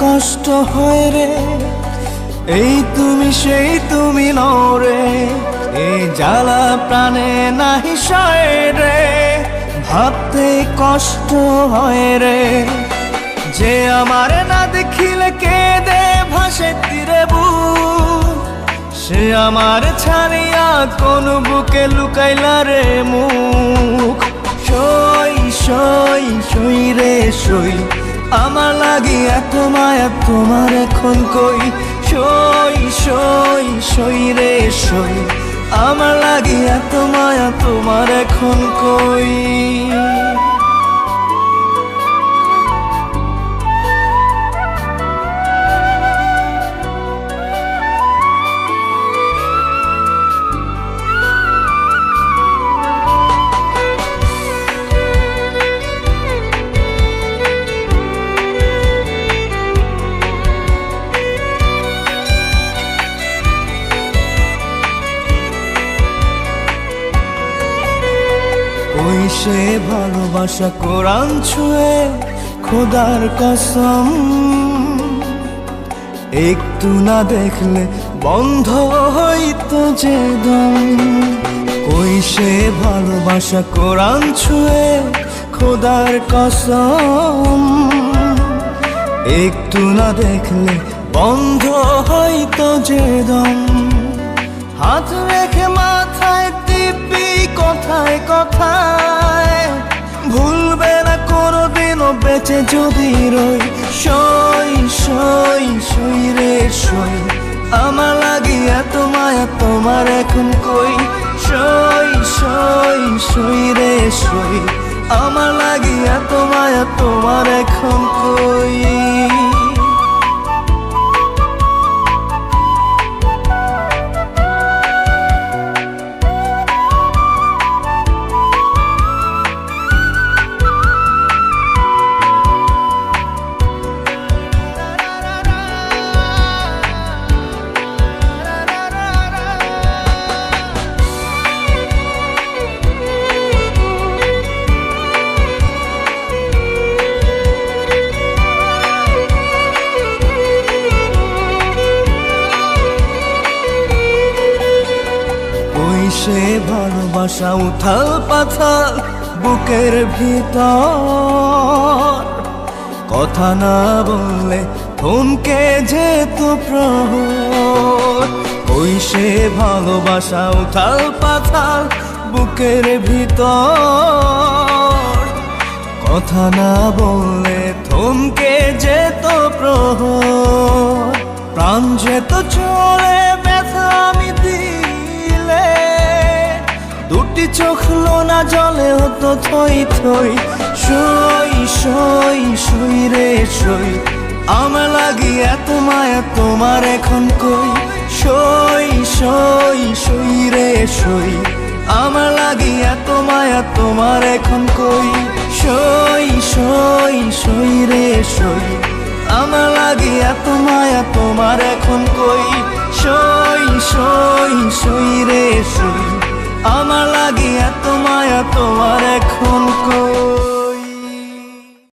কষ্ট হয় রে। এই তুমি সেই তুমি নরে এই জ্বালা প্রাণে নাহি সয় রে। ভাবতে কষ্ট হয় রে। যে আমার না দেখিলে কে দে ভাসে তীরে সে আমার ছাড়িয়া কোন বুকে লুকাইলা রে মুখ। আমার লাগি এত মায়া, তোমার এখন কই? সই সই সই রে, সই। আমার লাগি এত মায়া, তোমার এখন কই? ওই সে ভালোবাসা কোরআন ছুঁয়ে খোদার কসম। একটু না দেখলে বন্ধ হইতো যে দম। ওই সে ভালোবাসা কোরআন ছুঁয়ে খোদার কসম। একটু না দেখলে বন্ধ হইতো যে দম। হাত রেখে কথায় কথায় ভুলবে না কোনোদিনও, বেঁচে যদি রই, সই সই সই রে সই। আমার লাগিয়া তোমায় মায়া, তোমার এখন কই? সে ভালোবাসা উথাল পাথাল বুকের ভিতর। কথা না বললে থমকে যেত প্রহর। ওই সে ভালোবাসা উথাল পাথাল বুকের ভিতর। কথা না বললে থমকে যেত প্রহর। প্রাণ যেত চলে চোখ না জলে হতো থই থই। সই সই সই রে সই আমার লাগি এত মায়া তোমার এখন কই? সই সই সই রে সই আমার লাগি এত মায়া তোমার এখন কই? সই সই সই রে সই আমার লাগি এত মায়া তোমার এখন কই? সই সই সই রে সই আমার লাগিয়া তোমায় তোমার এখন কো